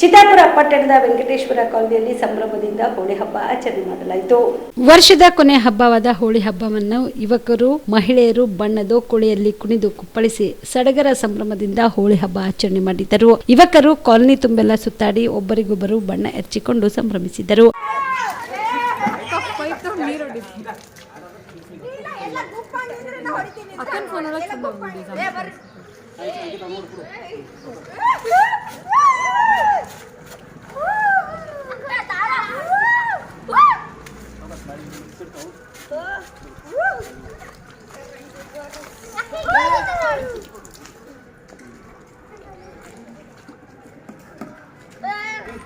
ಚಿತ್ತಾಪುರ ಪಟ್ಟಣದ ವೆಂಕಟೇಶ್ವರ ಕಾಲೋನಿಯಲ್ಲಿ ಸಂಭ್ರಮದಿಂದ ಹೋಳಿ ಹಬ್ಬ ಆಚರಣೆ ಮಾಡಲಾಯಿತು. ವರ್ಷದ ಕೊನೆ ಹಬ್ಬವಾದ ಹೋಳಿ ಹಬ್ಬವನ್ನು ಯುವಕರು ಮಹಿಳೆಯರು ಬಣ್ಣದ ಕೊಳೆಯಲ್ಲಿ ಕುಣಿದು ಕುಪ್ಪಳಿಸಿ ಸಡಗರ ಸಂಭ್ರಮದಿಂದ ಹೋಳಿ ಹಬ್ಬ ಆಚರಣೆ ಮಾಡಿದ್ದರು ಯುವಕರು ಕಾಲನಿ ತುಂಬೆಲ್ಲ ಸುತ್ತಾಡಿ ಒಬ್ಬರಿಗೊಬ್ಬರು ಬಣ್ಣ ಎರಚಿಕೊಂಡು ಸಂಭ್ರಮಿಸಿದರು.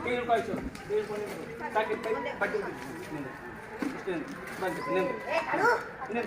पेड़ का इसो पेड़ को नहीं ताकि बाकी नहीं इसके बाकी नहीं नहीं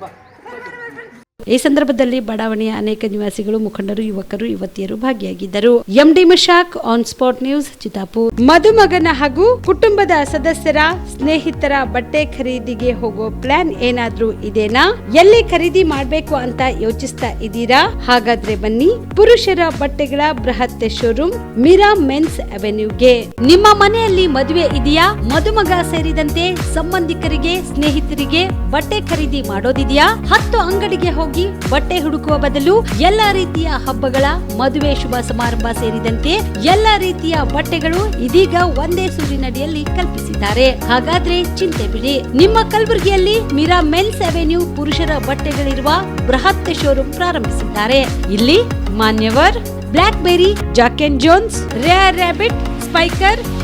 बा ಈ ಸಂದರ್ಭದಲ್ಲಿ ಬಡಾವಣೆಯ ಅನೇಕ ನಿವಾಸಿಗಳು, ಮುಖಂಡರು, ಯುವಕರು, ಯುವತಿಯರು ಭಾಗಿಯಾಗಿದ್ದರು. MD Mashak on spot news Chitapur ಮದುಮಗನ ಹಾಗೂ ಕುಟುಂಬದ ಸದಸ್ಯರ ಸ್ನೇಹಿತರ ಬಟ್ಟೆ ಖರೀದಿಗೆ ಹೋಗೋ ಪ್ಲಾನ್ ಏನಾದ್ರೂ ಇದೇನಾ? ಎಲ್ಲಿ ಖರೀದಿ ಮಾಡ್ಬೇಕು ಅಂತ ಯೋಚಿಸ್ತಾ ಇದ್ದೀರಾ? ಹಾಗಾದ್ರೆ ಬನ್ನಿ, ಪುರುಷರ ಬಟ್ಟೆಗಳ ಬೃಹತ್ ಶೋರೂಮ್ ಮೀರಾ ಮೆನ್ಸ್ ಅವೆನ್ಯೂಗೆ ನಿಮ್ಮ ಮನೆಯಲ್ಲಿ ಮದುವೆ ಇದೆಯಾ? ಮದುಮಗ ಸೇರಿದಂತೆ ಸಂಬಂಧಿಕರಿಗೆ, ಸ್ನೇಹಿತರಿಗೆ ಬಟ್ಟೆ ಖರೀದಿ ಮಾಡೋದಿದೆಯಾ? ಹತ್ತು ಅಂಗಡಿಗೆ ಹೋಗಿ ಬಟ್ಟೆ ಹುಡುಕುವ ಬದಲು ಎಲ್ಲ ರೀತಿಯ ಹಬ್ಬಗಳ ಮದುವೆ ಶುಭ ಸಮಾರಂಭ ಸೇರಿದಂತೆ ಎಲ್ಲ ರೀತಿಯ ಬಟ್ಟೆಗಳು ಇದೀಗ ಒಂದೇ ಸೂರಿನಡಿಯಲ್ಲಿ ಕಲ್ಪಿಸಿದ್ದಾರೆ. ಹಾಗಾದ್ರೆ ಚಿಂತೆ ಬಿಡಿ. ನಿಮ್ಮ ಕಲಬುರಗಿಯಲ್ಲಿ ಮೀರಾ ಮೆನ್ಸ್ ಅವೆನ್ಯೂ ಪುರುಷರ ಬಟ್ಟೆಗಳಿರುವ ಬೃಹತ್ ಶೋರೂಮ್ ಪ್ರಾರಂಭಿಸಿದ್ದಾರೆ. ಇಲ್ಲಿ Manyavar Blackberry Jack and Jones, Rare Rabbit, Spykar